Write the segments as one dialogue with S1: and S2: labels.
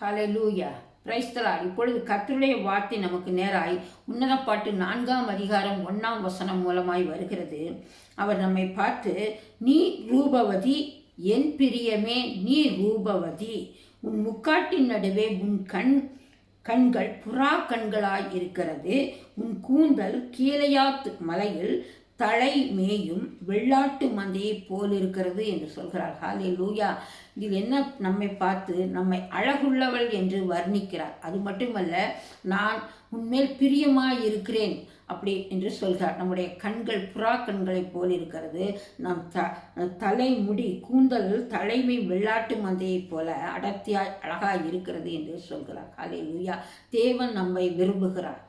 S1: ஹalleluya பிரைஸ்தலார் இப்பொழுது கத்தருடைய வார்த்தை நமக்கு நேராய். உன்னதப்பாட்டு நான்காம் அதிகாரம் ஒன்றாம் வசனம் மூலமாய் வருகிறது. அவர் நம்மை பார்த்து நீ ரூபவதி என் பிரியமே நீ ரூபவதி. உன் முக்காட்டின் நடுவே உன் கண் கண்கள் புறா கண்களாய் இருக்கிறது. உன் கூந்தல் கீழையாத்து மலையில் தலை மேயும் வெள்ளாட்டு மந்தையைப் போல் இருக்கிறது என்று சொல்கிறார் ஹாலே லூயா இதில் என்ன நம்மை பார்த்து நம்மை அழகுள்ளவள் என்று வர்ணிக்கிறார். அது மட்டுமல்ல நான் உன்மேல் பிரியமாக இருக்கிறேன் அப்படி என்று சொல்கிறார். நம்முடைய கண்கள் புறா கண்களைப் போல் இருக்கிறது. நம் த தலைமுடி கூந்தல் தலைமை வெள்ளாட்டு மந்தையைப் போல அடர்த்தியாய் அழகாய் இருக்கிறது என்று சொல்கிறார். ஹாலே லூயா தேவன் நம்மை விரும்புகிறார்.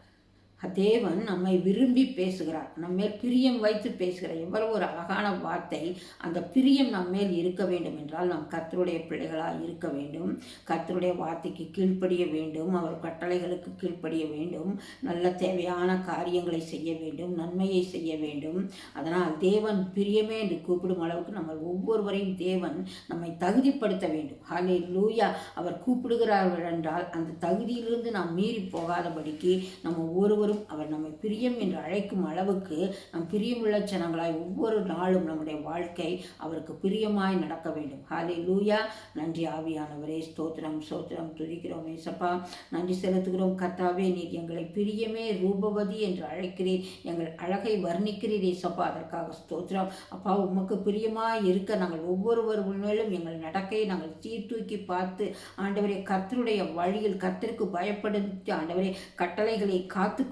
S1: தேவன் நம்மை விரும்பி பேசுகிறார். நம்மேல் பிரியம் வைத்து பேசுகிறார் எவ்வளவு ஒரு அழகான வார்த்தை. அந்த பிரியம் நம்மேல் இருக்க வேண்டும் என்றால் நாம் கத்தருடைய பிள்ளைகளாக இருக்க வேண்டும். கத்தருடைய வார்த்தைக்கு கீழ்ப்படிய வேண்டும். அவர் கட்டளைகளுக்கு கீழ்ப்படிய வேண்டும். நல்ல தேவையான காரியங்களை செய்ய வேண்டும். நன்மையை செய்ய வேண்டும். அதனால் தேவன் பிரியமே என்று கூப்பிடும் அளவுக்கு நம்ம ஒவ்வொருவரையும் தேவன் நம்மை தகுதிப்படுத்த வேண்டும். ஹாலே லூயா அவர் கூப்பிடுகிறார்கள் என்றால் அந்த தகுதியிலிருந்து நாம் மீறி போகாதபடிக்கு நம்ம ஒவ்வொருவரும் அவர் நம்மை பிரியம் என்று அழைக்கும் அளவுக்கு நம் பிரியமுள்ள ஜனங்களாய் ஒவ்வொரு நாளும் நம்முடைய வாழ்க்கை அவருக்கு பிரியமாய் நடக்க வேண்டும். ஹாலே லூயா நன்றி ஆவியானவரே. ஸ்தோத்திரம் ஸ்தோத்திரம். துதிக்கிறோம் ஏசப்பா. நன்றி செலுத்துகிறோம். கர்த்தாவே நீர் எங்களை பிரியமே ரூபவதி என்று அழைக்கிறீர். எங்கள் அழகை வர்ணிக்கிறீர் ஏசப்பா. அதற்காக ஸ்தோத்திரம். அப்பா உமக்கு பிரியமாய் இருக்க நாங்கள் ஒவ்வொருவர் உண்மையிலும் எங்கள் நடக்கையை நாங்கள் சீர்தூக்கி பார்த்து ஆண்டவரே கர்த்தருடைய வழியில் கர்த்தருக்கு பயப்படுத்தி ஆண்டவரே கட்டளைகளை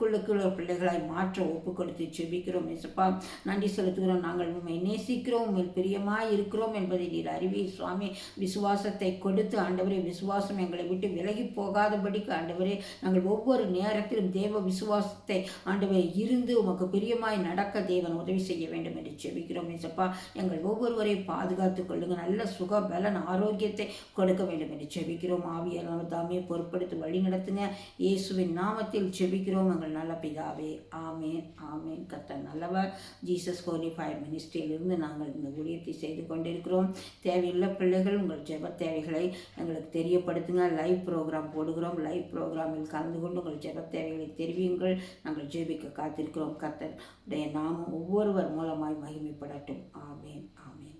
S1: காத்துக்கொள்ளுக்கிற பிள்ளைகளாய் மாற்ற ஒப்பு கொடுத்து செபிக்கிறோம் இசப்பா நன்றி செலுத்துகிறோம். நாங்கள் உண்மை நேசிக்கிறோம். உண்மையில் பிரியமாய் இருக்கிறோம் என்பதை நீர் அறிவி. சுவாமி விசுவாசத்தை கொடுத்து ஆண்டவரே விசுவாசம் எங்களை விட்டு விலகி போகாதபடிக்கு ஆண்டவரே நாங்கள் ஒவ்வொரு நேரத்திலும் தேவ விசுவாசத்தை ஆண்டவரே இருந்து உமக்கு பிரியமாய் நடக்க தேவன் உதவி செய்ய வேண்டும் என்று செபிக்கிறோம் இசப்பா எங்கள் ஒவ்வொருவரையும் பாதுகாத்துக் கொள்ளுங்கள். நல்ல சுக பலன் ஆரோக்கியத்தை கொடுக்க வேண்டும் என்று செபிக்கிறோம். ஆவியானவர் தாமே பொறுப்படுத்தி வழி நடத்துங்க இயேசுவின் நாமத்தில் செபிக்கிறோம். எங்கள் நல்ல பிதாவே ஆமேன் ஆமேன். கத்த நல்லவர். ஜீசஸ் ஹோலி மினிஸ்ட்ரியிலிருந்து நாங்கள் இந்த ஊழியத்தை செய்து கொண்டிருக்கிறோம். தேவையுள்ள பிள்ளைகள் உங்கள் ஜெப தேவைகளை எங்களுக்கு தெரியப்படுத்துங்க. லைவ் ப்ரோக்ராம் போடுகிறோம். லைவ் ப்ரோக்ராமில் கலந்து கொண்டு உங்கள் ஜெப தேவைகளை தெரிவியுங்கள். நாங்கள் ஜெபிக்க காத்திருக்கிறோம். கர்த்தர் உடைய நாமம் ஒவ்வொருவர் மூலமாய் மகிமைப்படட்டும். ஆமேன் ஆமேன்.